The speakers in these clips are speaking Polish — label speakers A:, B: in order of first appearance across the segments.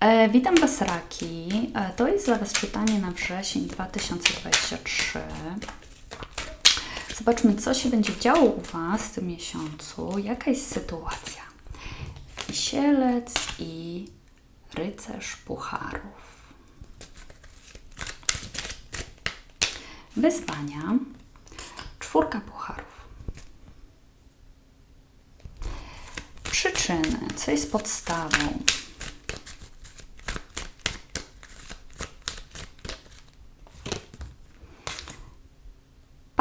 A: E, witam Was, Raki. E, to jest dla Was czytanie na wrzesień 2023. Zobaczmy, co się będzie działo u Was w tym miesiącu. Jaka jest sytuacja? Wisielec i rycerz pucharów. Wyzwania. Czwórka pucharów. Przyczyny. Co jest podstawą?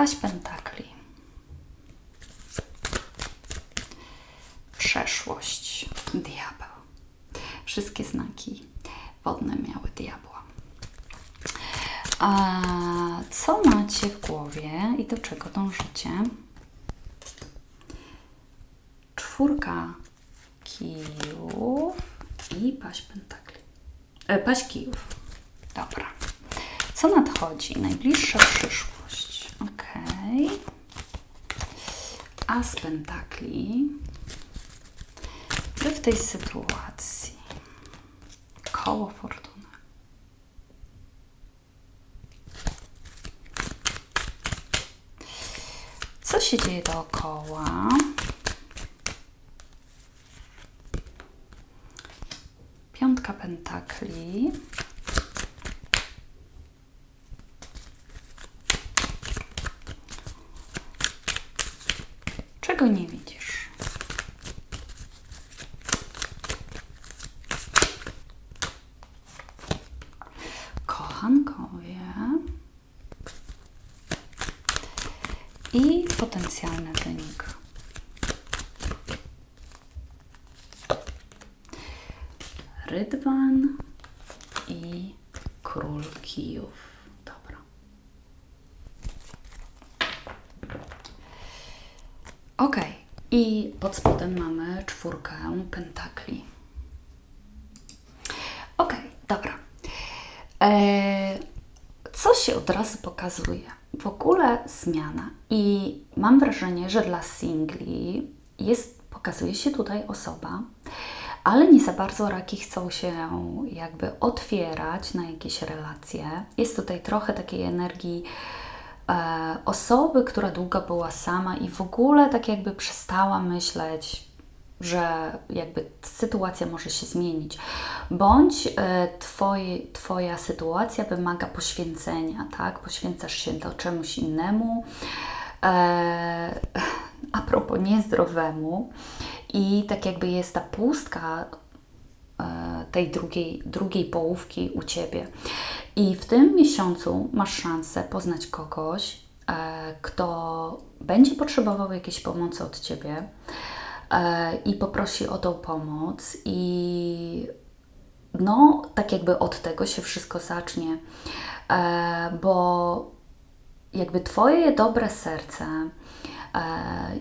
A: Paść pentakli. Przeszłość. Diabeł. Wszystkie znaki wodne miały diabła. A co macie w głowie i do czego dążycie? Czwórka kijów i paść pentakli. E, paść kijów. Dobra. Co nadchodzi? Najbliższa przyszłość. Ok. As pentakli. Wy w tej sytuacji. Koło fortuny. Co się dzieje dookoła? Piątka pentakli. Czego nie widzisz? Kochankowie i potencjalny wynik. Rydwan i król kijów. Dobra. Ok. I pod spodem mamy czwórkę pentakli. Ok, dobra. E, co się od razu pokazuje? W ogóle zmiana. I mam wrażenie, że dla singli jest, pokazuje się tutaj osoba, ale nie za bardzo raki chcą się jakby otwierać na jakieś relacje. Jest tutaj trochę takiej energii osoby, która długo była sama i w ogóle tak jakby przestała myśleć, że jakby sytuacja może się zmienić, bądź e, twoje, Twoja sytuacja wymaga poświęcenia, tak? Poświęcasz się do czemuś innemu, e, a propos niezdrowemu i tak jakby jest ta pustka e, tej drugiej, drugiej połówki u Ciebie. I w tym miesiącu masz szansę poznać kogoś, e, kto będzie potrzebował jakiejś pomocy od Ciebie e, i poprosi o tą pomoc i no, tak jakby od tego się wszystko zacznie, bo jakby Twoje dobre serce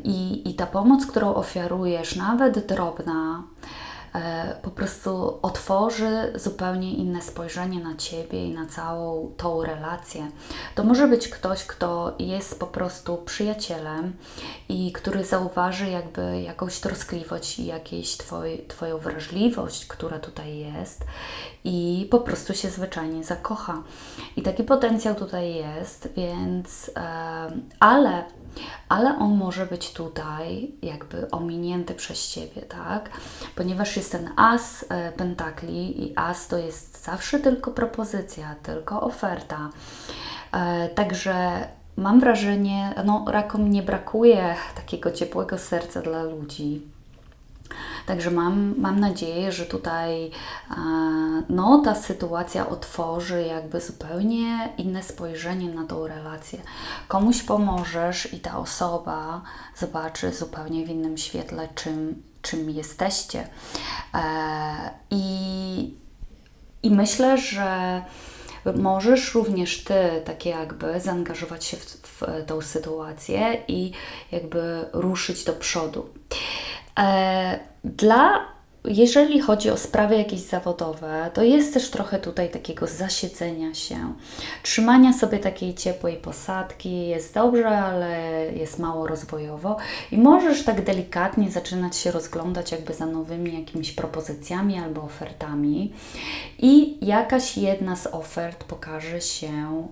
A: i, i ta pomoc, którą ofiarujesz, nawet drobna, e, po prostu otworzy zupełnie inne spojrzenie na Ciebie i na całą tą relację. To może być ktoś, kto jest po prostu przyjacielem i który zauważy jakby jakąś troskliwość i jakąś twoj, Twoją wrażliwość, która tutaj jest i po prostu się zwyczajnie zakocha. I taki potencjał tutaj jest, więc, ale ale on może być tutaj jakby ominięty przez Ciebie, tak? Ponieważ jest ten as e, pentakli i as to jest zawsze tylko propozycja, tylko oferta. E, także mam wrażenie, no rakom nie brakuje takiego ciepłego serca dla ludzi Także mam, mam nadzieję, że tutaj no, ta sytuacja otworzy jakby zupełnie inne spojrzenie na tą relację. Komuś pomożesz i ta osoba zobaczy zupełnie w innym świetle, czym, czym jesteście. E, I, i myślę, że możesz również Ty takie jakby zaangażować się w, w tą sytuację i jakby ruszyć do przodu. E, dla jeżeli chodzi o sprawy jakieś zawodowe, to jest też trochę tutaj takiego zasiedzenia się, trzymania sobie takiej ciepłej posadki. Jest dobrze, ale jest mało rozwojowo i możesz tak delikatnie zaczynać się rozglądać jakby za nowymi jakimiś propozycjami albo ofertami i jakaś jedna z ofert pokaże się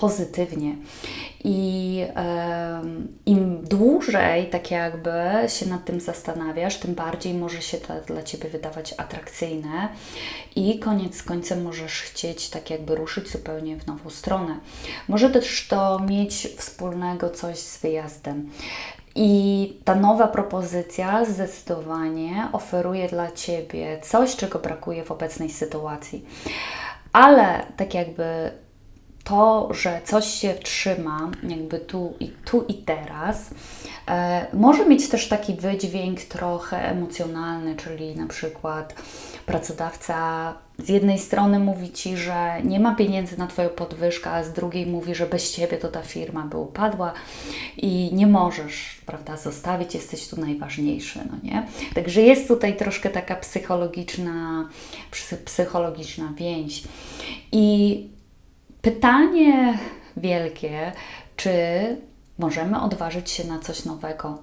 A: pozytywnie. I im dłużej tak jakby się nad tym zastanawiasz, tym bardziej może się to dla Ciebie wydawać atrakcyjne i koniec końcem możesz chcieć tak jakby ruszyć zupełnie w nową stronę. Może też to mieć wspólnego coś z wyjazdem. I ta nowa propozycja zdecydowanie oferuje dla Ciebie coś, czego brakuje w obecnej sytuacji. Ale tak jakby to, że coś się trzyma jakby tu i, tu i teraz, e, może mieć też taki wydźwięk trochę emocjonalny, czyli na przykład pracodawca z jednej strony mówi Ci, że nie ma pieniędzy na Twoją podwyżkę, a z drugiej mówi, że bez Ciebie to ta firma by upadła i nie możesz, prawda, zostawić, jesteś tu najważniejszy, no nie? Także jest tutaj troszkę taka psychologiczna, psychologiczna więź. I Pytanie wielkie, czy możemy odważyć się na coś nowego?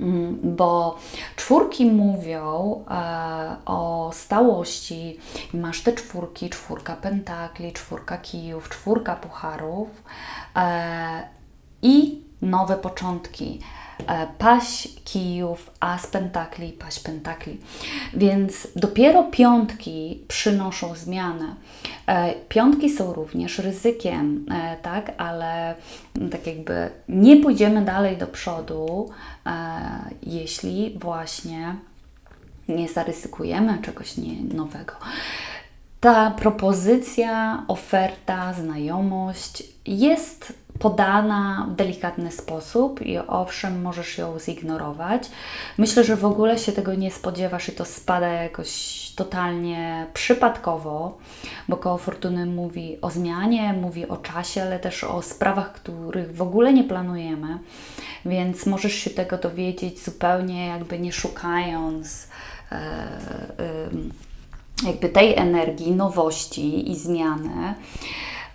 A: Mm, bo czwórki mówią e, o stałości. Masz te czwórki, czwórka pentakli, czwórka kijów, czwórka pucharów e, i nowe początki. E, paść kijów, as pentakli, paść pentakli. Więc dopiero piątki przynoszą zmianę. E, piątki są również ryzykiem, e, tak, ale tak jakby nie pójdziemy dalej do przodu, jeśli właśnie nie zaryzykujemy czegoś nowego. Ta propozycja, oferta, znajomość jest podana w delikatny sposób i owszem, możesz ją zignorować. Myślę, że w ogóle się tego nie spodziewasz i to spada jakoś totalnie przypadkowo, bo koło fortuny mówi o zmianie, mówi o czasie, ale też o sprawach, których w ogóle nie planujemy, więc możesz się tego dowiedzieć zupełnie jakby nie szukając. E, jakby tej energii, nowości i zmiany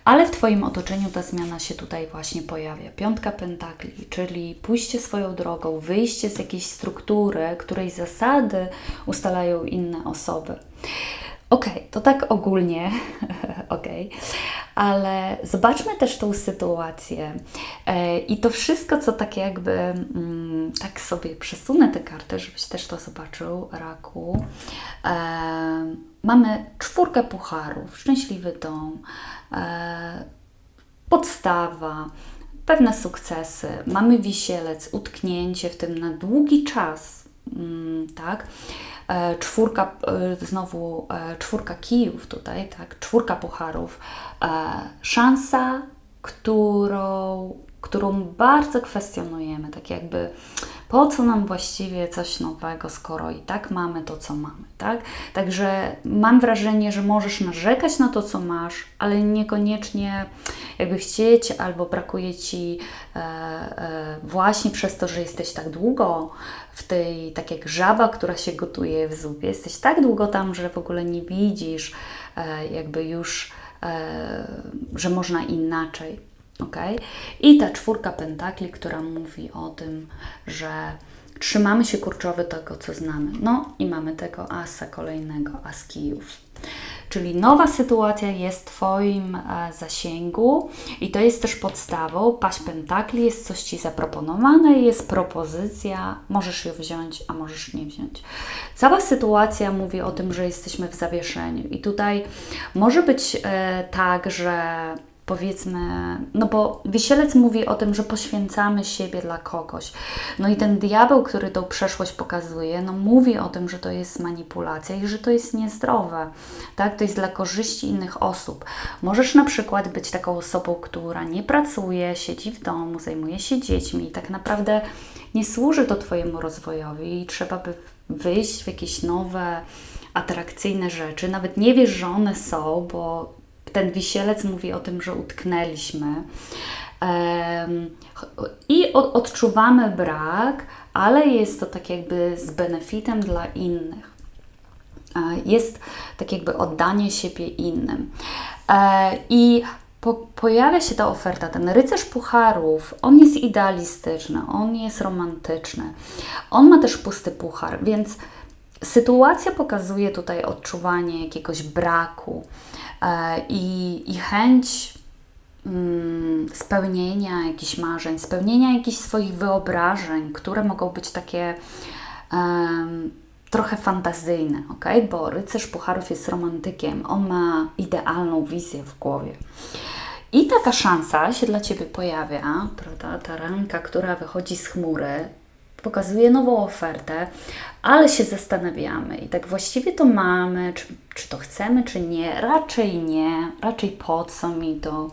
A: ale w Twoim otoczeniu ta zmiana się tutaj właśnie pojawia. Piątka pentakli, czyli pójście swoją drogą, wyjście z jakiejś struktury, której zasady ustalają inne osoby. Okej, okay, to tak ogólnie, okej, okay. ale zobaczmy też tą sytuację e, i to wszystko, co tak jakby, mm, tak sobie przesunę tę kartę, żebyś też to zobaczył, raku. E, mamy czwórkę pucharów, szczęśliwy dom, e, podstawa, pewne sukcesy, mamy wisielec, utknięcie w tym na długi czas, tak? E, czwórka, e, znowu czwórka kijów tutaj, tak? Czwórka pucharów, szansa, którą, którą bardzo kwestionujemy, tak jakby po co nam właściwie coś nowego, skoro i tak mamy to, co mamy, tak? Także mam wrażenie, że możesz narzekać na to, co masz, ale niekoniecznie jakby chcieć albo brakuje Ci e, e, właśnie przez to, że jesteś tak długo w tej, tak jak żaba, która się gotuje w zupie, jesteś tak długo tam, że w ogóle nie widzisz e, jakby już, że można inaczej. Ok? I ta czwórka pentakli, która mówi o tym, że trzymamy się kurczowy tego, co znamy. No i mamy tego asa kolejnego, as kijów. Czyli nowa sytuacja jest w Twoim e, zasięgu i to jest też podstawą. Paść pentakli jest coś Ci zaproponowane, jest propozycja, możesz ją wziąć, a możesz nie wziąć. Cała sytuacja mówi o tym, że jesteśmy w zawieszeniu i tutaj może być e, tak, że powiedzmy, no bo wisielec mówi o tym, że poświęcamy siebie dla kogoś. No i ten diabeł, który tą przeszłość pokazuje, no mówi o tym, że to jest manipulacja i że to jest niezdrowe, tak? To jest dla korzyści innych osób. Możesz na przykład być taką osobą, która nie pracuje, siedzi w domu, zajmuje się dziećmi i tak naprawdę nie służy to Twojemu rozwojowi i trzeba by wyjść w jakieś nowe, atrakcyjne rzeczy. Nawet nie wiesz, że one są, bo ten wisielec mówi o tym, że utknęliśmy. I odczuwamy brak, ale jest to tak jakby z benefitem dla innych. E, Jest tak jakby oddanie siebie innym. E, I po, pojawia się ta oferta, ten rycerz pucharów, on jest idealistyczny, on jest romantyczny, on ma też pusty puchar, więc sytuacja pokazuje tutaj odczuwanie jakiegoś braku e, i, i chęć mm, spełnienia jakichś marzeń, spełnienia jakichś swoich wyobrażeń, które mogą być takie em, trochę fantazyjne, ok? Bo rycerz pucharów jest romantykiem, on ma idealną wizję w głowie. I taka szansa się dla Ciebie pojawia, prawda? Ta ranka, która wychodzi z chmury, pokazuje nową ofertę, ale się zastanawiamy i tak właściwie to mamy, czy, czy to chcemy, czy nie. Raczej nie, raczej po co mi to,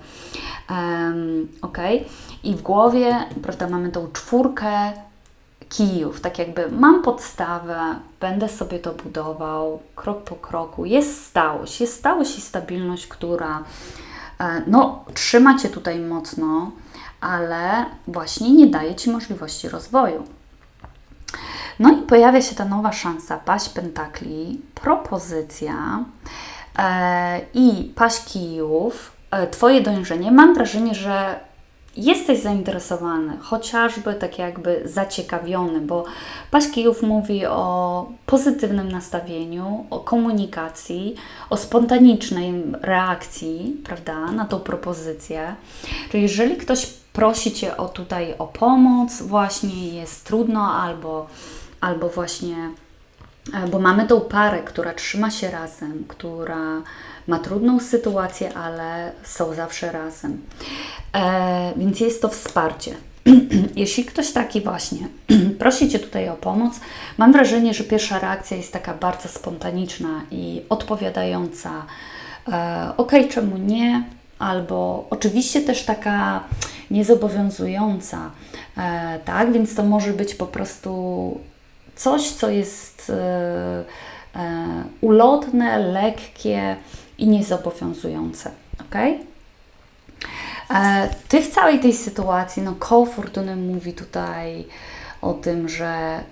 A: um, ok? I w głowie, prawda, mamy tą czwórkę kijów, tak jakby mam podstawę, będę sobie to budował krok po kroku. Jest stałość, jest stałość i stabilność, która e, no, trzyma Cię tutaj mocno, ale właśnie nie daje Ci możliwości rozwoju. No i pojawia się ta nowa szansa, paść pentakli, propozycja e, i paść kijów, e, Twoje dojrzenie. Mam wrażenie, że jesteś zainteresowany, chociażby tak jakby zaciekawiony, bo paść kijów mówi o pozytywnym nastawieniu, o komunikacji, o spontanicznej reakcji, prawda, na tą propozycję. Czyli jeżeli ktoś prosi Cię o tutaj o pomoc, właśnie jest trudno albo, albo właśnie e, bo mamy tą parę, która trzyma się razem, która ma trudną sytuację, ale są zawsze razem. E, więc jest to wsparcie. Jeśli ktoś taki właśnie prosi Cię tutaj o pomoc, mam wrażenie, że pierwsza reakcja jest taka bardzo spontaniczna i odpowiadająca. E, ok, czemu nie? Albo oczywiście też taka niezobowiązująca, e, tak? Więc to może być po prostu coś, co jest e, e, ulotne, lekkie i niezobowiązujące? E, Ty w całej tej sytuacji, no koło fortuny mówi tutaj o tym, że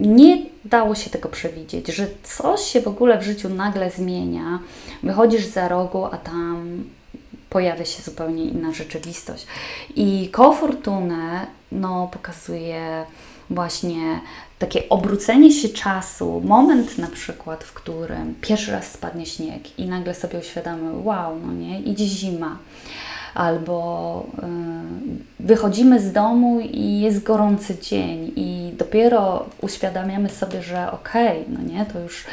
A: nie dało się tego przewidzieć, że coś się w ogóle w życiu nagle zmienia, wychodzisz za rogu, a tam pojawia się zupełnie inna rzeczywistość. I koło fortuny no, pokazuje właśnie takie obrócenie się czasu, moment na przykład, w którym pierwszy raz spadnie śnieg i nagle sobie uświadamy, wow, no nie, idzie zima. Albo y, wychodzimy z domu i jest gorący dzień i dopiero uświadamiamy sobie, że okej, okay, no nie, to już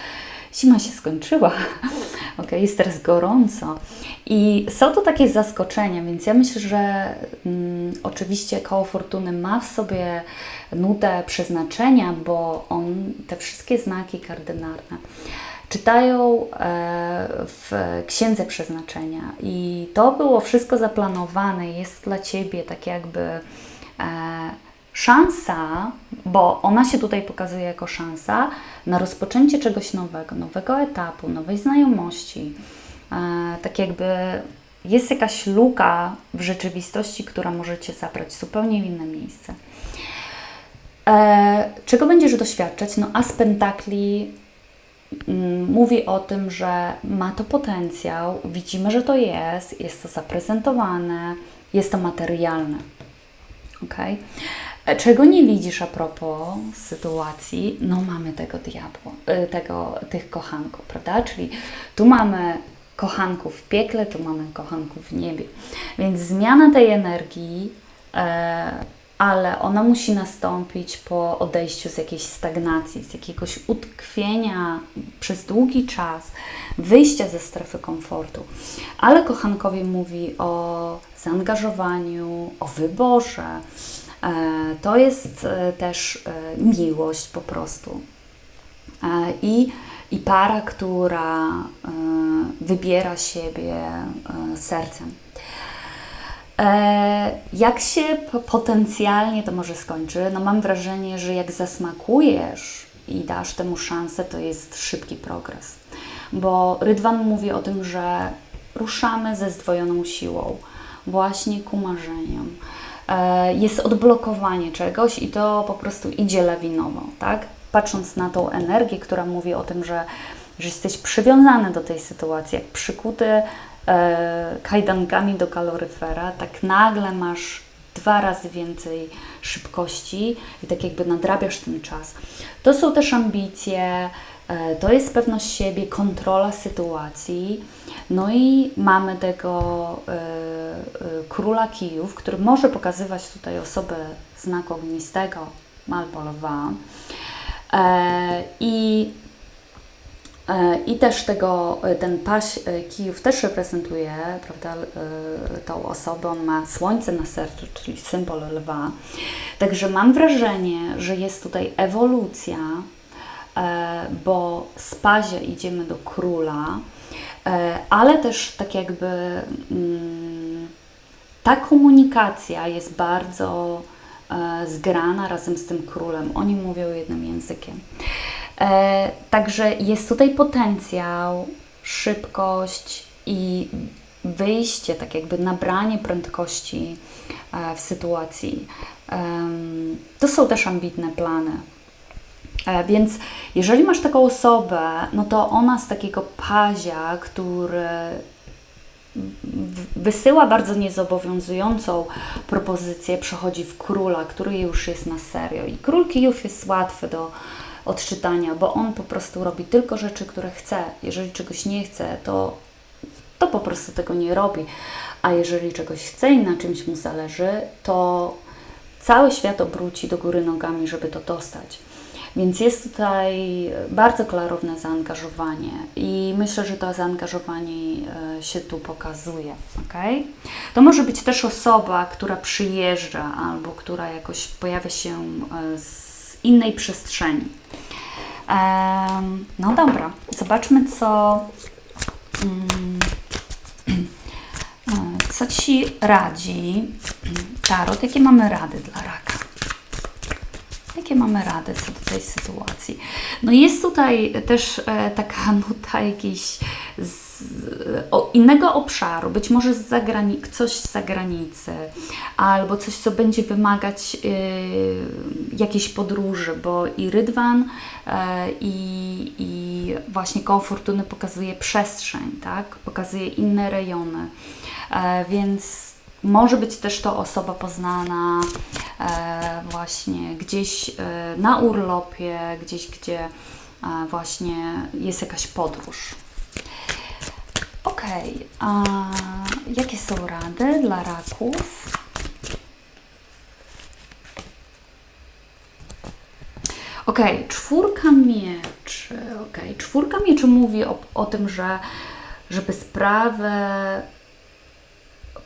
A: zima się skończyła, ok, jest teraz gorąco. I są to takie zaskoczenia, więc ja myślę, że mm, oczywiście koło fortuny ma w sobie nutę przeznaczenia, bo on te wszystkie znaki kardynalne czytają e, w Księdze Przeznaczenia i to było wszystko zaplanowane, jest dla Ciebie tak jakby e, szansa, bo ona się tutaj pokazuje jako szansa na rozpoczęcie czegoś nowego, nowego etapu, nowej znajomości. E, tak jakby jest jakaś luka w rzeczywistości, która może Cię zabrać zupełnie w inne miejsce. E, czego będziesz doświadczać? No, As Pentakli mm, mówi o tym, że ma to potencjał, widzimy, że to jest, jest to zaprezentowane, jest to materialne. Okay? Czego nie widzisz a propos sytuacji? No mamy tego diabła, tego, tych kochanków, prawda? Czyli tu mamy kochanków w piekle, tu mamy kochanków w niebie. Więc zmiana tej energii, e, ale ona musi nastąpić po odejściu z jakiejś stagnacji, z jakiegoś utkwienia przez długi czas, wyjścia ze strefy komfortu. Ale kochankowie mówi o zaangażowaniu, o wyborze. E, to jest e, też e, miłość po prostu. I, i para, która wybiera siebie sercem. Jak się potencjalnie to może skończy? No mam wrażenie, że jak zasmakujesz i dasz temu szansę, to jest szybki progres. Bo Rydwan mówi o tym, że ruszamy ze zdwojoną siłą właśnie ku marzeniom. E, jest odblokowanie czegoś i to po prostu idzie lawinowo, tak? Patrząc na tą energię, która mówi o tym, że, że jesteś przywiązany do tej sytuacji, jak przykuty e, kajdankami do kaloryfera, tak nagle masz dwa razy więcej szybkości i tak jakby nadrabiasz ten czas. To są też ambicje, to jest pewność siebie, kontrola sytuacji. No i mamy tego e, e, króla kijów, który może pokazywać tutaj osobę znaku ognistego, albo lwa. I i też tego, ten paś kijów też reprezentuje prawda, tą osobę, on ma słońce na sercu, czyli symbol lwa. Także mam wrażenie, że jest tutaj ewolucja, bo z pazia idziemy do króla, ale też tak jakby mm, ta komunikacja jest bardzo zgrana razem z tym królem. Oni mówią jednym językiem. E, także jest tutaj potencjał, szybkość i wyjście, tak jakby nabranie prędkości e, w sytuacji. E, to są też ambitne plany. E, więc jeżeli masz taką osobę, no to ona z takiego pazia, który wysyła bardzo niezobowiązującą propozycję, przechodzi w króla, który już jest na serio. I król kijów jest łatwy do, odczytania, bo on po prostu robi tylko rzeczy, które chce. Jeżeli czegoś nie chce, to, to po prostu tego nie robi. A jeżeli czegoś chce i na czymś mu zależy, to cały świat obróci do góry nogami, żeby to dostać. Więc jest tutaj bardzo klarowne zaangażowanie i myślę, że to zaangażowanie e, się tu pokazuje. Okay? To może być też osoba, która przyjeżdża albo która jakoś pojawia się e, z innej przestrzeni. No dobra, zobaczmy, co, mm, co Ci radzi Tarot. Jakie mamy rady dla? Jakie mamy rady co do tej sytuacji? No jest tutaj też e, taka nuta jakiejś z innego obszaru, być może z zagrani- coś z zagranicy, albo coś, co będzie wymagać y, jakiejś podróży, bo i Rydwan, y, i właśnie koło Fortuny pokazuje przestrzeń, tak? pokazuje inne rejony, więc może być też to osoba poznana e, właśnie gdzieś e, na urlopie, gdzieś, gdzie e, właśnie jest jakaś podróż. Ok, a jakie są rady dla raków? Ok, czwórka mieczy. Ok, czwórka mieczy mówi o, o tym, że żeby sprawę.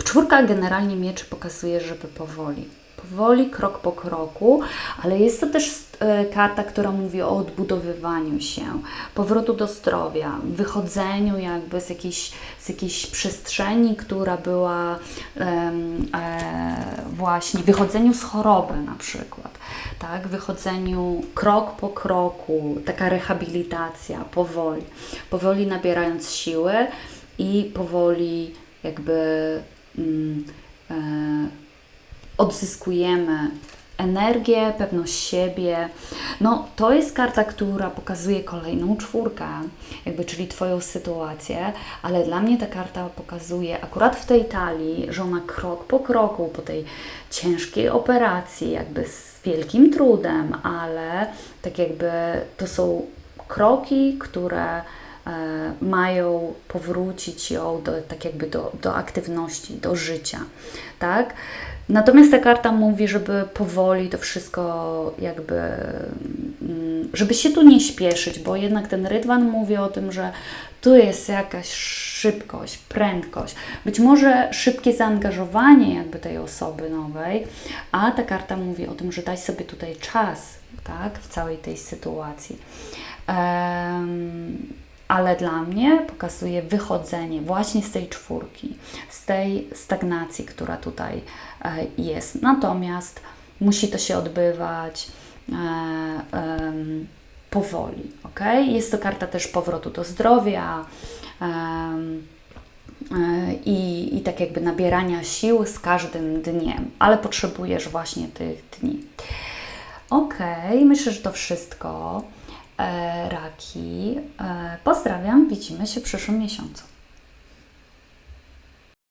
A: Czwórka generalnie mieczy pokazuje, żeby powoli powoli, krok po kroku, ale jest to też e, karta, która mówi o odbudowywaniu się, powrotu do zdrowia, wychodzeniu jakby z jakiejś, z jakiejś przestrzeni, która była e, właśnie, wychodzeniu z choroby na przykład, tak, wychodzeniu krok po kroku, taka rehabilitacja, powoli, powoli nabierając siły i powoli jakby odzyskujemy energię, pewność siebie. No, to jest karta, która pokazuje kolejną czwórkę, jakby, czyli Twoją sytuację, ale dla mnie ta karta pokazuje akurat w tej talii, że ona krok po kroku, po tej ciężkiej operacji, jakby z wielkim trudem, ale tak jakby to są kroki, które e, mają powrócić ją do, tak jakby do, do aktywności, do życia, tak? Natomiast ta karta mówi, żeby powoli to wszystko jakby, mm, żeby się tu nie śpieszyć, bo jednak ten rydwan mówi o tym, że tu jest jakaś szybkość, prędkość, być może szybkie zaangażowanie jakby tej osoby nowej, a ta karta mówi o tym, że daj sobie tutaj czas, tak, w całej tej sytuacji. Um, ale dla mnie pokazuje wychodzenie właśnie z tej czwórki, z tej stagnacji, która tutaj e, jest. Natomiast musi to się odbywać e, powoli. ok? Jest to karta też powrotu do zdrowia. e, i, i tak jakby nabierania sił z każdym dniem, ale potrzebujesz właśnie tych dni. Okej, myślę, że to wszystko. E, Raki, e, pozdrawiam, widzimy się w przyszłym miesiącu.